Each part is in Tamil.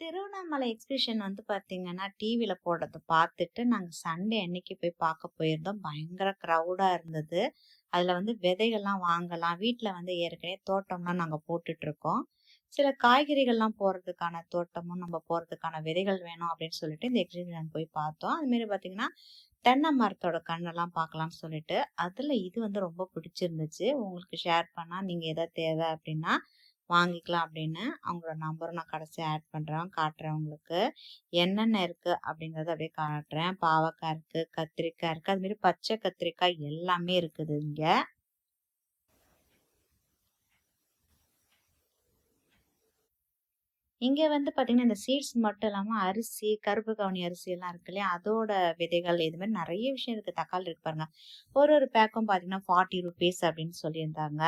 திருவண்ணாமலை எக்ஸிபிஷன் வந்து பார்த்தீங்கன்னா, டிவியில் போடுறத பார்த்துட்டு, நாங்கள் சண்டே அன்னைக்கு போய் பார்க்க போயிருந்தோம். பயங்கர க்ரௌடாக இருந்தது. அதில் வந்து விதைகள்லாம் வாங்கலாம். வீட்டில் வந்து ஏற்கனவே தோட்டம்லாம் நாங்கள் போட்டுட்ருக்கோம். சில காய்கறிகள்லாம் போடுறதுக்கான தோட்டமும், நம்ம போகிறதுக்கான விதைகள் வேணும் அப்படின்னு சொல்லிட்டு, இந்த எக்ஸிபிஷன் போய் பார்த்தோம். அதுமாரி பார்த்தீங்கன்னா, தென்னை மரத்தோட கண்ணெல்லாம் பார்க்கலாம்னு சொல்லிட்டு, அதில் இது வந்து ரொம்ப பிடிச்சிருந்துச்சு. உங்களுக்கு ஷேர் பண்ணால் நீங்கள் எதாவது தேவை அப்படின்னா, வாங்கிக்கலாம் அப்படின்னு அவங்களோட நம்பரும் நான் கடைசி ஆட் பண்ணுறேன் காட்டுறேன் உங்களுக்கு. என்னென்ன இருக்குது அப்படிங்கிறத அப்படியே காட்டுறேன். பாவக்காய் இருக்குது கத்திரிக்காய் இருக்குது அதுமாரி பச்சை கத்திரிக்காய் எல்லாமே இருக்குது இங்கே இங்கே வந்து பார்த்தீங்கன்னா, இந்த சீட்ஸ் மட்டும் இல்லாமல் அரிசி, கருப்பு கவுனி அரிசி எல்லாம் இருக்கு இல்லையா? அதோட விதைகள் இது மாதிரி நிறைய விஷயம் இருக்குது தக்காளி இருக்கு பாருங்க. ஒரு ஒரு பேக்கும் பார்த்தீங்கன்னா, ₹40 அப்படின்னு சொல்லியிருந்தாங்க.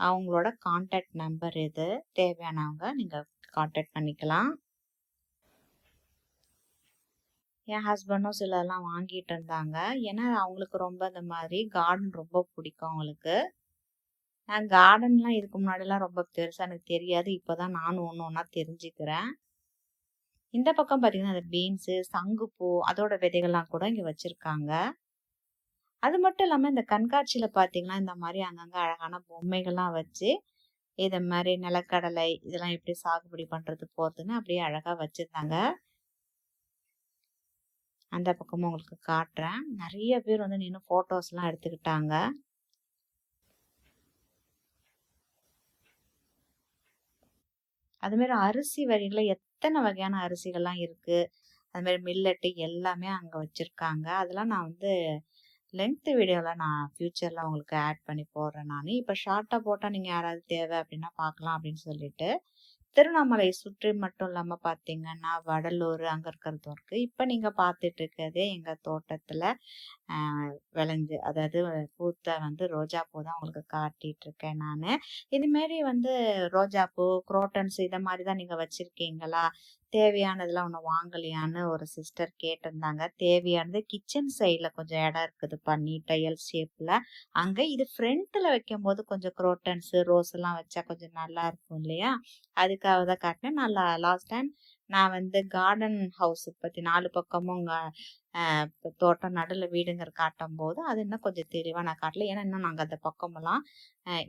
அவங்களோட காண்டாக்ட் நம்பர் இது. தேவையானவங்க நீங்கள் காண்டாக்ட் பண்ணிக்கலாம். என் ஹஸ்பண்டும் சிலர்லாம் வாங்கிட்டு இருந்தாங்க. ஏன்னா, அவங்களுக்கு ரொம்ப இந்த மாதிரி கார்டன் ரொம்ப பிடிக்கும் அவங்களுக்கு. நான் கார்டன்லாம் இதுக்கு முன்னாடிலாம் ரொம்ப பெருசாக எனக்கு தெரியாது. இப்போ தான் நானும் ஒன்று ஒன்றா தெரிஞ்சுக்கிறேன். இந்த பக்கம் பார்த்திங்கன்னா அந்த பீன்ஸு, சங்குப்பூ அதோட விதைகள்லாம் கூட இங்கே வச்சுருக்காங்க அது மட்டும் இல்லாமல் இந்த கண்காட்சியில் பார்த்தீங்கன்னா, இந்த மாதிரி அங்கங்கே அழகான பொம்மைகள்லாம் வச்சு, இதை மாதிரி நிலக்கடலை இதெல்லாம் எப்படி சாகுபடி பண்ணுறது போகிறதுன்னு அப்படியே அழகாக வச்சுருந்தாங்க அந்த பக்கமும் உங்களுக்கு காட்டுறேன். நிறைய பேர் வந்து நின்று ஃபோட்டோஸ்லாம் எடுத்துக்கிட்டாங்க. அதுமாரி அரிசி வகைகளில் எத்தனை வகையான அரிசிகள்லாம் இருக்குது அதுமாரி மில்லட்டு எல்லாமே அங்கே வச்சுருக்காங்க அதெல்லாம் நான் வந்து லென்த்து வீடியோவில் நான் ஃப்யூச்சரில் உங்களுக்கு ஆட் பண்ணி போடுறேன் நான். இப்போ ஷார்ட்டாக போட்டால் நீங்கள் யாராவது தேவை அப்படின்னா பார்க்கலாம் அப்படின்னு சொல்லிட்டு, திருவண்ணாமலை சுற்றி மட்டும் இல்லாமல் பார்த்தீங்கன்னா, வடலூர் அங்கே இருக்கிறதும் இருக்குது இப்போ நீங்கள் பார்த்துட்டு இருக்கிறதே எங்கள் தோட்டத்தில் விளைஞ்சு அதாவது பூத்த வந்து ரோஜா பூ தான் உங்களுக்கு காட்டிகிட்டு இருக்கேன் நான். இதுமாரி வந்து ரோஜாப்பூ, குரோட்டன்ஸ் இதை மாதிரி தான் நீங்கள் வச்சுருக்கீங்களா? தேவையானதெல்லாம் ஒன்று வாங்கலையான்னு ஒரு சிஸ்டர் கேட்டிருந்தாங்க. தேவையானது கிச்சன் சைடில் கொஞ்சம் இடம் இருக்குதுப்பா நீட்டாக எல் ஷேப்பில் அங்கே இது ஃப்ரண்ட்ல வைக்கும்போது கொஞ்சம் குரோட்டன்ஸ், ரோஸ் எல்லாம் வச்சா கொஞ்சம் நல்லா இருக்கும் இல்லையா? அதுக்காக தான் காட்டினேன். நான் லா லாஸ்ட் டைம் நான் வந்து கார்டன் ஹவுஸ் பற்றி நாலு பக்கமும் உங்கள் தோட்டம் நடுவில் வீடுங்கிற காட்டும் போது அது இன்னும் கொஞ்சம் தெளிவாக நான் காட்டல. ஏன்னா, இன்னும் நாங்கள் அந்த பக்கமெல்லாம்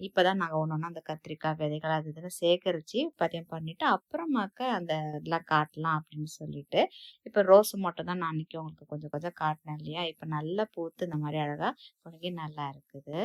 இப்போ தான் நாங்கள் ஒன்று ஒண்ணா அந்த கத்திரிக்காய் விதைகள் அது இதெல்லாம் சேகரித்து பதியம் பண்ணிவிட்டு அப்புறமாக்க அந்த இதெல்லாம் காட்டலாம் அப்படின்னு சொல்லிட்டு, இப்போ ரோஸ் மட்டும் தான் நான் அன்றைக்கி உங்களுக்கு கொஞ்சம் கொஞ்சம் காட்டினேன் இல்லையா? இப்போ நல்லா பூத்து இந்த மாதிரி அழகாக குலுங்கி நல்லா இருக்குது.